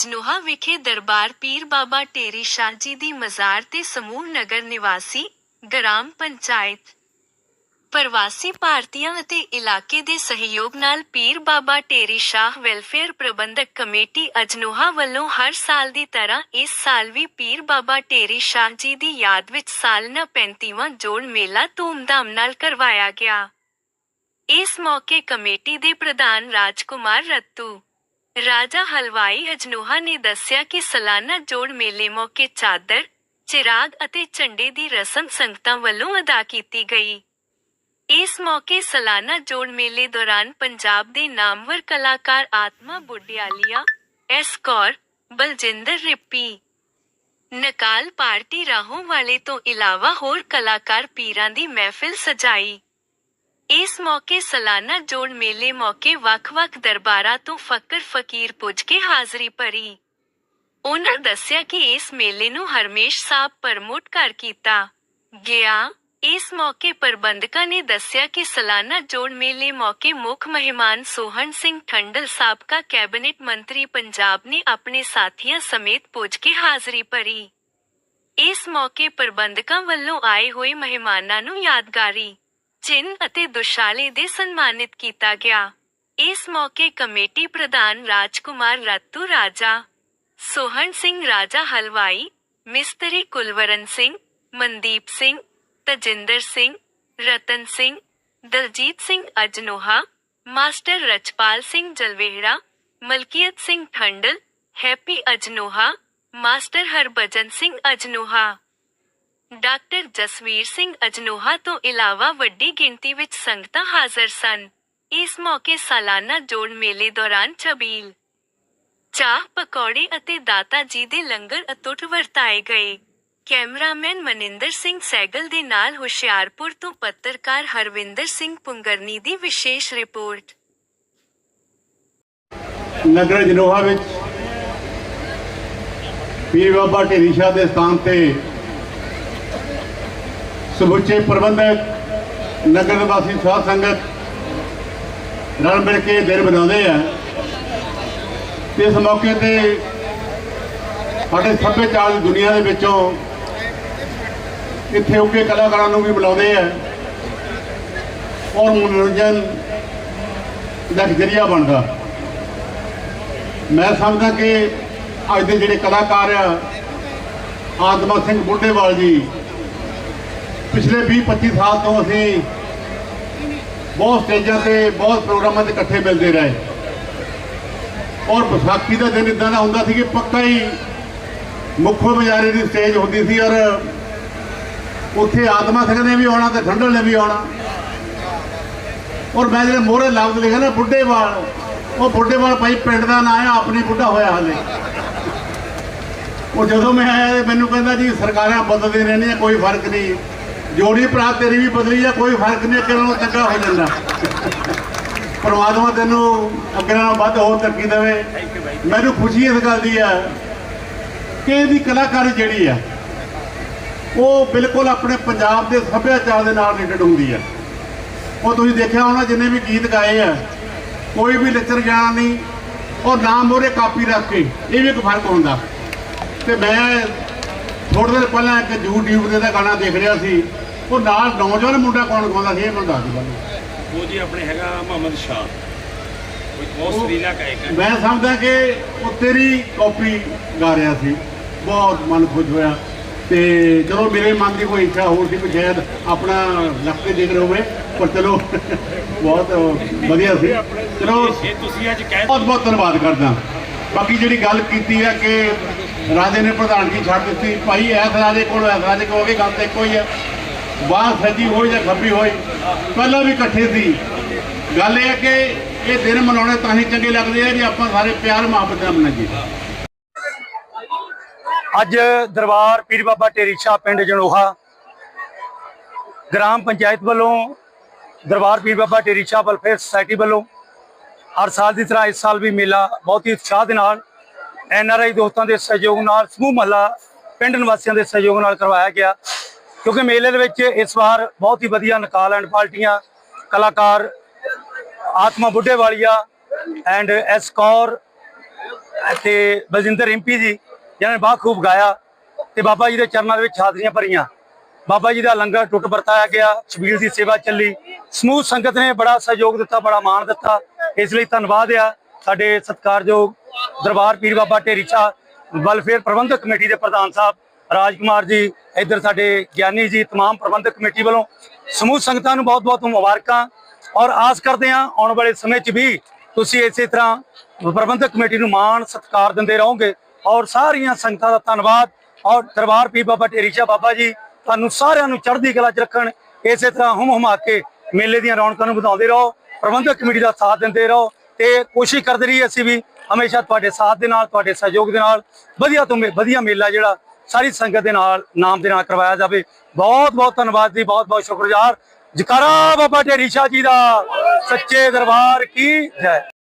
ਅਜਨੋਹਾ ਵਿਖੇ ਦਰਬਾਰ ਪੀਰ ਬਾਬਾ ਟੇਰੀ ਸ਼ਾਹ ਜੀ ਦੀ ਮਜ਼ਾਰ ਤੇ ਸਮੂਹ ਨਗਰ ਨਿਵਾਸੀ ਗ੍ਰਾਮ ਪੰਚਾਇਤ। ਪ੍ਰਵਾਸੀ ਭਾਰਤੀਆਂ ਅਤੇ ਇਲਾਕੇ ਦੇ ਸਹਿਯੋਗ ਨਾਲ ਪੀਰ ਬਾਬਾ ਟੇਰੀ ਸ਼ਾਹ ਵੈਲਫੇਅਰ ਪ੍ਰਬੰਧਕ ਕਮੇਟੀ ਅਜਨੋਹਾ ਵੱਲੋਂ ਹਰ ਸਾਲ ਦੀ ਤਰ੍ਹਾਂ ਇਸ ਸਾਲ ਵੀ ਪੀਰ ਬਾਬਾ ਟੇਰੀ ਸ਼ਾਹ ਜੀ ਦੀ ਯਾਦ ਵਿੱਚ ਸਾਲਨਾ 35ਵਾਂ ਜੋੜ ਮੇਲਾ ਧੂਮਧਾਮ ਨਾਲ ਕਰਵਾਇਆ ਗਿਆ। ਇਸ ਮੌਕੇ ਕਮੇਟੀ ਦੇ ਪ੍ਰਧਾਨ ਰਾਜਕੁਮਾਰ ਰੱਤੂ ਰਾਜਾ ਹਲਵਾਈ ਅਜਨੋਹਾ ਨੇ ਦੱਸਿਆ ਕਿ ਸਾਲਾਨਾ ਜੋੜ ਮੇਲੇ ਮੌਕੇ ਚਾਦਰ, ਚਿਰਾਗ ਅਤੇ ਝੰਡੇ ਦੀ ਰਸਮ ਸੰਗਤਾਂ ਵੱਲੋਂ ਅਦਾ ਕੀਤੀ ਗਈ। ਇਸ ਮੌਕੇ ਸਾਲਾਨਾ ਜੋੜ ਮੇਲੇ ਦੌਰਾਨ ਪੰਜਾਬ ਦੇ ਨਾਮਵਰ ਕਲਾਕਾਰ ਆਤਮਾ ਬੁੱਢਿਆਲੀਆ ਐਸ ਕੌਰ, ਬਲਜਿੰਦਰ ਰਿੱਪੀ, ਨਕਾਲ ਪਾਰਟੀ ਰਾਹੋਂ ਵਾਲੇ ਤੋਂ ਇਲਾਵਾ ਹੋਰ ਕਲਾਕਾਰ ਪੀਰਾਂ ਦੀ ਮਹਿਫਿਲ ਸਜਾਈ। ਇਸ ਮੌਕੇ ਸਾਲਾਨਾ ਜੋੜ ਮੇਲੇ ਮੌਕੇ ਵੱਖ-ਵੱਖ ਦਰਬਾਰਾਂ ਤੋਂ ਫਕਰ ਫਕੀਰ ਪੁੱਜ ਕੇ ਹਾਜ਼ਰੀ ਭਰੀ। ਉਹਨਾਂ ਦੱਸਿਆ ਕਿ ਇਸ ਮੇਲੇ ਨੂੰ ਹਰਮੇਸ਼ ਸਾਹਿਬ ਪ੍ਰਮੋਟ ਕਰ ਕੀਤਾ ਗਿਆ। ਇਸ ਮੌਕੇ ਪ੍ਰਬੰਧਕਾਂ ਨੇ ਦੱਸਿਆ ਕਿ ਸਾਲਾਨਾ ਜੋੜ ਮੇਲੇ ਮੌਕੇ ਮੁੱਖ ਮਹਿਮਾਨ ਸੋਹਣ ਸਿੰਘ ਠੰਡਲ ਸਾਬਕਾ ਕੈਬਨਿਟ ਮੰਤਰੀ ਪੰਜਾਬ ਨੇ ਆਪਣੇ ਸਾਥੀਆਂ ਸਮੇਤ ਪੁੱਜ ਕੇ ਹਾਜ਼ਰੀ ਭਰੀ। ਇਸ ਮੌਕੇ ਪ੍ਰਬੰਧਕਾਂ ਵੱਲੋਂ ਆਏ ਹੋਏ ਮਹਿਮਾਨਾਂ ਨੂੰ ਯਾਦਗਾਰੀ ਚਿੰਨ ਅਤੇ ਦੁਸ਼ਾਲੇ ਦੇ ਸਨਮਾਨਿਤ ਕੀਤਾ ਗਿਆ। ਇਸ ਮੌਕੇ ਕਮੇਟੀ ਪ੍ਰਧਾਨ ਰਾਜਕੁਮਾਰ ਰਾਤੂ ਰਾਜਾ, ਸੋਹਣ ਸਿੰਘ ਰਾਜਾ ਹਲਵਾਈ, ਮਿਸਤਰੀ Kulwaran Singh, Mandeep Singh, Tajinder Singh, Ratan Singh, Daljit Singh Ajnoha, master Rachpal Singh Jalvehra, Malkiat Singh Thandal, Happy Ajnoha, master Harbhajan Singh Ajnoha. Doctor Jasvir Singh Ajnoha ਤੋਂ ਇਲਾਵਾ ਵੱਡੀ ਗਿਣਤੀ ਵਿੱਚ ਸੰਗਤਾਂ ਹਾਜ਼ਰ ਸਨ। ਇਸ ਮੌਕੇ ਸਾਲਾਨਾ ਜੋੜ ਮੇਲੇ ਦੌਰਾਨ ਛਬੀਲ, ਚਾਹ, ਪਕੌੜੇ ਅਤੇ ਦਾਤਾ ਜੀ ਦੇ ਲੰਗਰ ਅਤੁੱਟ ਵਰਤਾਏ ਗਏ। ਕੈਮਰਾਮੈਨ ਮਨਿੰਦਰ ਸਿੰਘ ਸੈਗਲ ਦੇ ਨਾਲ ਹੁਸ਼ਿਆਰਪੁਰ ਤੋਂ ਪੱਤਰਕਾਰ ਹਰਵਿੰਦਰ ਸਿੰਘ ਪੁੰਗਰਨੀ ਦੀ ਵਿਸ਼ੇਸ਼ ਰਿਪੋਰਟ। ਨਗਰ ਜਨੋਹਾ ਵਿੱਚ ਪੀਰ ਬਾਬਾ ਢੇਰੀ ਸ਼ਾਹ ਦੇ ਸਥਾਨ ਤੇ ਸਮੁੱਚੇ ਪ੍ਰਬੰਧਕ, ਨਗਰ ਨਿਵਾਸੀ, ਸਾਧ ਸੰਗਤ ਰਲ ਮਿਲ ਕੇ ਦਿਨ ਮਨਾਉਂਦੇ ਆ। ਇਸ ਮੌਕੇ ਤੇ ਸਾਡੇ ਸੱਭਿਆਚਾਰ ਦੀ ਦੁਨੀਆ ਦੇ ਵਿੱਚੋਂ ਇੱਥੇ ਉੱਗੇ ਕਲਾਕਾਰਾਂ ਨੂੰ ਵੀ ਬੁਲਾਉਂਦੇ ਆ। ਔਰ ਮਨੋਰੰਜਨ ਦਾ ਜ਼ਰੀਆ ਬਣਦਾ। ਮੈਂ ਸਮਝਦਾ ਕਿ ਅੱਜ ਦੇ ਜਿਹੜੇ ਕਲਾਕਾਰ ਆ, ਆਤਮਾ ਸਿੰਘ ਬੁੱਢੇਵਾਲ ਜੀ ਪਿਛਲੇ 20-25 ਸਾਲ ਤੋਂ ਅਸੀਂ ਬਹੁਤ ਸਟੇਜਾਂ ਤੇ ਬਹੁਤ ਪ੍ਰੋਗਰਾਮਾਂ ਤੇ ਇਕੱਠੇ ਮਿਲਦੇ ਰਹੇ। ਔਰ ਵਿਸਾਖੀ ਦਾ ਦਿਨ ਇਦਾਂ ਦਾ ਹੁੰਦਾ ਸੀ ਕਿ ਪੱਕਾ ਹੀ ਮੁੱਖੋ ਬਜ਼ਾਰੇ ਦੀ ਸਟੇਜ ਹੁੰਦੀ ਸੀ ਔਰ ਉੱਥੇ ਆਤਮਾ ਸਿੰਘ ਨੇ ਵੀ ਆਉਣਾ ਤੇ ਠੰਡਲ ਨੇ ਵੀ ਆਉਣਾ। ਔਰ ਮੈਂ ਜਿਹੜੇ ਮੋਹਰੇ ਲਫ਼ਜ਼ ਲਿਖਿਆ ਨਾ ਬੁੱਢੇਵਾਲ ਉਹ ਬੁੱਢੇਵਾਲ ਭਾਈ ਪਿੰਡ ਦਾ ਨਾਂ ਆ, ਆਪਣੀ ਬੁੱਢਾ ਹੋਇਆ ਹਲੇ। ਉਹ ਜਦੋਂ ਮੈਂ ਆਇਆ, ਮੈਨੂੰ ਕਹਿੰਦਾ ਜੀ, ਸਰਕਾਰਾਂ ਬਦਲਦੀਆਂ ਰਹਿੰਦੀਆਂ, ਕੋਈ ਫ਼ਰਕ ਨਹੀਂ। ਜੋੜੀ ਭਰਾ ਤੇਰੀ ਵੀ ਬਦਲੀ ਆ, ਕੋਈ ਫ਼ਰਕ ਨਹੀਂ, ਅੱਗੇ ਨਾਲੋਂ ਚੰਗਾ ਹੋ ਜਾਂਦਾ। ਪਰਮਾਤਮਾ ਤੈਨੂੰ ਅੱਗੇ ਨਾਲੋਂ ਵੱਧ ਹੋਰ ਤਰੱਕੀ ਦੇਵੇ। ਮੈਨੂੰ ਖੁਸ਼ੀ ਇਸ ਗੱਲ ਦੀ ਆ ਕਿ ਇਹਦੀ ਕਲਾਕਾਰੀ ਜਿਹੜੀ ਆ, ਉਹ ਬਿਲਕੁਲ ਆਪਣੇ ਪੰਜਾਬ ਦੇ ਸੱਭਿਆਚਾਰ ਦੇ ਨਾਲ ਰਿਲੇਟਡ ਹੁੰਦੀ ਆ। ਉਹ ਤੁਸੀਂ ਦੇਖਿਆ ਹੋਣਾ, ਜਿੰਨੇ ਵੀ ਗੀਤ ਗਾਏ ਆ, ਕੋਈ ਵੀ ਲੱਚਰ ਜਾਣਾ ਨਹੀਂ ਔਰ ਨਾਮ ਮੋਰੇ ਕਾਪੀ ਰੱਖ ਕੇ, ਇਹ ਵੀ ਇੱਕ ਫ਼ਰਕ ਹੁੰਦਾ। ਤੇ ਮੈਂ ਥੋੜੇ ਦਿਨ ਪਹਿਲਾਂ ਇੱਕ YouTube ਤੇ ਦਾ ਗਾਣਾ ਦੇਖ ਰਿਹਾ ਸੀ। ਉਹ ਨਾਲ ਨੌਜਵਾਨ ਮੁੰਡਾ ਕੌਣ ਗਾਉਂਦਾ ਸੀ ਇਹ ਮੈਨੂੰ ਦੱਸ ਦਿਓ ਉਹ ਜੀ ਆਪਣੇ ਹੈਗਾ ਮੁਹੰਮਦ ਸ਼ਾਹ। ਕੋਈ ਬਹੁਤ ਸੁਰੀਲਾ ਗਾਇਕ ਹੈ। ਮੈਂ ਸਮਝਦਾ ਕਿ ਉਹ ਤੇਰੀ ਕਾਪੀ ਗਾ ਰਿਹਾ ਸੀ। ਬਹੁਤ ਮਨ ਖੁਸ਼ ਹੋਇਆ। ਤੇ ਚਲੋ ਮੇਰੇ ਮਨ ਦੀ ਕੋਈ ਇੱਛਾ ਹੋਰ ਸੀ ਕਿ ਸ਼ਾਇਦ ਆਪਣਾ ਲੱਕ ਕੇ ਦੇਖ ਰਹੇ ਹੋਵੇ। ਪਰ ਚਲੋ ਬਹੁਤ ਵਧੀਆ ਸੀ। ਚਲੋ ਇਹ ਤੁਸੀਂ ਅੱਜ ਕਹਿ ਬਹੁਤ ਬਹੁਤ ਧੰਨਵਾਦ ਕਰਦਾ। ਬਾਕੀ ਜਿਹੜੀ ਗੱਲ ਕੀਤੀ ਹੈ ਕਿ ਰਾਜੇ ਨੇ ਪ੍ਰਧਾਨਗੀ ਛੱਡ ਦਿੱਤੀ। ਭਾਈ ਐਸ ਰਾਜੇ ਕੋਲ ਐਸ ਰਾਜੇ ਕੋਲ ਹੋਵੇ ਗੱਲ ਤਾਂ ਇੱਕੋ ਹੀ ਹੈ। ਬਾਹ ਸੱਜੀ ਹੋਈ ਜਾਂ ਖੱਬੀ ਹੋਈ, ਪਹਿਲਾਂ ਵੀ ਇਕੱਠੇ ਸੀ। ਗੱਲ ਇਹ ਹੈ ਕਿ ਇਹ ਦਿਨ ਮਨਾਉਣੇ ਤਾਂ ਹੀ ਚੰਗੇ ਲੱਗਦੇ ਆ ਜੇ ਆਪਾਂ ਸਾਰੇ ਪਿਆਰ ਮੁਹੱਬਤ ਨਾਲ ਮਨਾਈਏ। ਅੱਜ ਦਰਬਾਰ ਪੀਰ ਬਾਬਾ ਟੇਰੀ ਸ਼ਾਹ ਪਿੰਡ ਜਨੋਹਾ ਗ੍ਰਾਮ ਪੰਚਾਇਤ ਵੱਲੋਂ ਦਰਬਾਰ ਪੀਰ ਬਾਬਾ ਟੇਰੀ ਸ਼ਾਹ ਵੈਲਫੇਅਰ ਸੁਸਾਇਟੀ ਵੱਲੋਂ ਹਰ ਸਾਲ ਦੀ ਤਰ੍ਹਾਂ ਇਸ ਸਾਲ ਵੀ ਮੇਲਾ ਬਹੁਤ ਹੀ ਉਤਸ਼ਾਹ ਦੇ ਨਾਲ ਐਨ ਆਰ ਆਈ ਦੋਸਤਾਂ ਦੇ ਸਹਿਯੋਗ ਨਾਲ ਸਮੂਹ ਮਹੱਲਾ ਪਿੰਡ ਨਿਵਾਸੀਆਂ ਦੇ ਸਹਿਯੋਗ ਨਾਲ ਕਰਵਾਇਆ ਗਿਆ। ਕਿਉਂਕਿ ਮੇਲੇ ਦੇ ਵਿੱਚ ਇਸ ਵਾਰ ਬਹੁਤ ਹੀ ਵਧੀਆ ਨਕਾਲ ਐਂਡ ਪਾਰਟੀਆਂ, ਕਲਾਕਾਰ, ਆਤਮਾ ਬੁੱਢੇ ਵਾਲੀਆ ਐਂਡ ਐਸ ਕੌਰ ਤੇ ਬਲਜਿੰਦਰ ਇੰਪੀ ਜੀ, ਜਿਨ੍ਹਾਂ ਨੇ ਬਾਖੂਬ ਗਾਇਆ ਤੇ ਬਾਬਾ ਜੀ ਦੇ ਚਰਨਾਂ ਦੇ ਵਿੱਚ ਹਾਜ਼ਰੀਆਂ ਭਰੀਆਂ। ਬਾਬਾ ਜੀ ਦਾ ਲੰਗਰ ਟੁੱਟ ਵਰਤਾਇਆ ਗਿਆ, ਛਬੀਲ ਦੀ ਸੇਵਾ ਚੱਲੀ। ਸਮੂਹ ਸੰਗਤ ਨੇ ਬੜਾ ਸਹਿਯੋਗ ਦਿੱਤਾ, ਬੜਾ ਮਾਣ ਦਿੱਤਾ। ਇਸ ਲਈ ਧੰਨਵਾਦ ਆ ਸਾਡੇ ਸਤਿਕਾਰਯੋਗ ਦਰਬਾਰ ਪੀਰ ਬਾਬਾ ਢੇਰੀ ਸ਼ਾਹ ਵੈਲਫੇਅਰ ਪ੍ਰਬੰਧਕ ਕਮੇਟੀ ਦੇ ਪ੍ਰਧਾਨ ਸਾਹਿਬ ਰਾਜਕੁਮਾਰ ਜੀ ਇੱਧਰ ਸਾਡੇ ਗਿਆਨੀ ਜੀ तमाम ਪ੍ਰਬੰਧਕ ਕਮੇਟੀ ਵੱਲੋਂ ਸਮੂਹ ਸੰਗਤਾਂ ਨੂੰ ਬਹੁਤ-ਬਹੁਤ ਮੁਬਾਰਕਾਂ ਔਰ ਆਸ ਕਰਦੇ ਹਾਂ ਆਉਣ ਵਾਲੇ ਸਮੇਂ 'ਚ ਵੀ ਤੁਸੀਂ ਇਸੇ ਤਰ੍ਹਾਂ ਪ੍ਰਬੰਧਕ ਕਮੇਟੀ ਨੂੰ ਮਾਣ ਸਤਿਕਾਰ ਦਿੰਦੇ ਰਹੋਗੇ ਔਰ ਸਾਰੀਆਂ ਸੰਗਤਾਂ ਦਾ ਧੰਨਵਾਦ ਔਰ ਦਰਬਾਰ ਪੀਰ ਬਾਬਾ ਢੇਰੀ ਸ਼ਾਹ ਬਾਬਾ ਜੀ ਤੁਹਾਨੂੰ ਸਾਰਿਆਂ ਨੂੰ ਚੜ੍ਹਦੀ ਕਲਾ 'ਚ ਰੱਖਣ ਇਸੇ ਤਰ੍ਹਾਂ ਹੁਮ ਹੁਮਾ ਕੇ ਮੇਲੇ ਦੀਆਂ ਰੌਣਕਾਂ ਨੂੰ ਵਧਾਉਂਦੇ ਰਹੋ ਪ੍ਰਬੰਧਕ ਕਮੇਟੀ ਦਾ ਸਾਥ ਦਿੰਦੇ ਰਹੋ ਤੇ ਕੋਸ਼ਿਸ਼ ਕਰਦੇ ਰਹੀ ਅਸੀਂ ਵੀ ਹਮੇਸ਼ਾ ਤੁਹਾਡੇ ਸਾਥ ਦੇ ਨਾਲ ਤੁਹਾਡੇ ਸਹਿਯੋਗ ਦੇ ਨਾਲ ਵਧੀਆ ਤੋਂ ਮੇ- ਵਧੀਆ ਮੇਲਾ ਜਿਹੜਾ ਸਾਰੀ ਸੰਗਤ ਦੇ ਨਾਲ, ਨਾਮ ਦੇ ਨਾਲ ਕਰਵਾਇਆ ਜਾਵੇ। ਬਹੁਤ ਬਹੁਤ ਧੰਨਵਾਦ ਜੀ, ਬਹੁਤ ਬਹੁਤ ਸ਼ੁਕਰਗੁਜ਼ਾਰ। ਜਕਾਰਾ ਬਾਬਾ ਢੇਰੀ ਸ਼ਾਹ ਜੀ ਦਾ ਸੱਚੇ ਦਰਬਾਰ ਕੀ ਜੈ।